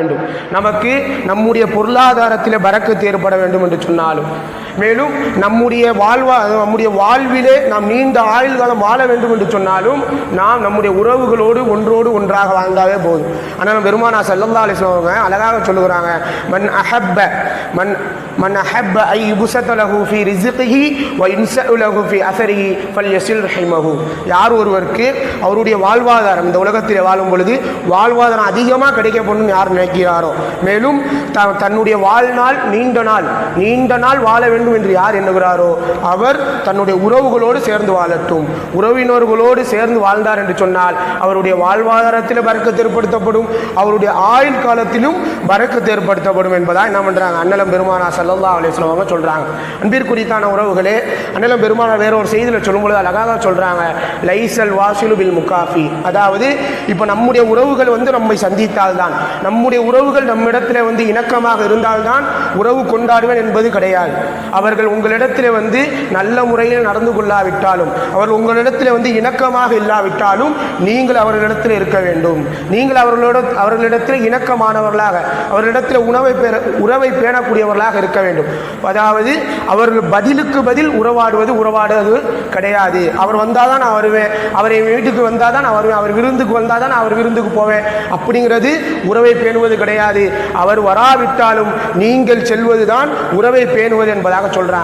வேண்டும். நமக்கு நம்முடைய பொருளாதாரத்தில் பறக்கத்து ஏற்பட வேண்டும் என்று சொன்னாலும் மேலும் நம்முடைய வாழ்வா நம்முடைய வாழ்விலே நாம் நீண்ட ஆயுள் காலம் வாழ வேண்டும் என்று சொன்னாலும் நாம் நம்முடைய உறவுகளோடு ஒன்றோடு ஒன்றாக வாழ்ந்தாவே போதும். ஆனால் பெருமானா சல்லல்லா அலிஸ்லாம் அழகாக சொல்லுகிறாங்க மன் அஹப்ப மன் மன் அஹப்ப ஐ யுபுசத்தலஹு ஃபி ரிஸ்கிஹி வ இன்சஉலஹு ஃபி அஸரிஹி ஃபல்யஸில் ரஹிமஹு. யார் ஒருவருக்கு அவருடைய வாழ்வாதாரம் இந்த உலகத்தில் வாழும் பொழுது வாழ்வாதாரம் அதிகமாக கிடைக்கப்படணும் யார் நினைக்கிறாரோ? மேலும் த தன்னுடைய வாழ்நாள் நீண்ட நாள் நீண்ட நாள் வாழ வேண்டும் என்று யார் எண்ணுகிறாரோ அவர் தன்னுடைய உறவுகளோடு சேர்ந்து வாழட்டும். உறவினர்களோடு சேர்ந்து வாழ்ந்தார் என்று சொன்னால் அவருடைய வாழ்வாதாரத்தில் பறக்கத்து ஏற்படுத்தப்படும். அவருடைய ஆயுள் காலத்திலும் பறக்கத்து ஏற்படுத்தப்படும் என்பதா என்ன பண்ணுறாங்க அண்ணலம் பெருமானா சல்லல்லா அலிஸ்லாம் அவங்க சொல்கிறாங்க அன்பிற்குறித்தான உறவுகளே அண்ணலம் பெருமானா வேற ஒரு செய்தியில் சொல்லும்பொழுது அழகாக சொல்கிறாங்க லைசல் வாசிலு பில் முகாஃபி. அதாவது இப்போ நம்முடைய உறவுகள் வந்து நம்மை சந்தித்தால்தான். நம்முடைய உறவுகள் நம்மிடத்தில் வந்து இணக்கமாக இருந்தால்தான் உறவு கொண்டாடுவேன் என்பது கிடையாது. அவர்கள் உங்களிடத்தில் வந்து நல்ல முறையில் நடந்து கொள்ளாவிட்டாலும் அவர்கள் உங்களிடத்தில் வந்து இணக்கமாக இல்லாவிட்டாலும் நீங்கள் அவர்களிடத்தில் இருக்க வேண்டும். நீங்கள் அவர்களோட அவர்களிடத்தில் இணக்கமானவர்களாக அவர்களிடத்தில் உணவை பெற உறவை பேணக்கூடியவர்களாக இருக்க வேண்டும். அதாவது அவர்கள் பதிலுக்கு பதில் உறவாடுவது உறவாடுவது கிடையாது. அவர் வந்தால் தான் நான் வருவேன். அவர் என் வீட்டுக்கு வந்தால் தான் நான் வருவேன். அவர் விருந்துக்கு வந்தால் தான் நான் அவர் விருந்துக்கு போவேன். அப்படிங்கிறது உறவை பேணுவது கிடையாது. அவர் வராவிட்டாலும் நீங்கள் செல்வதுதான் உறவை பேணுவது என்பதாக சொல்கிறாங்க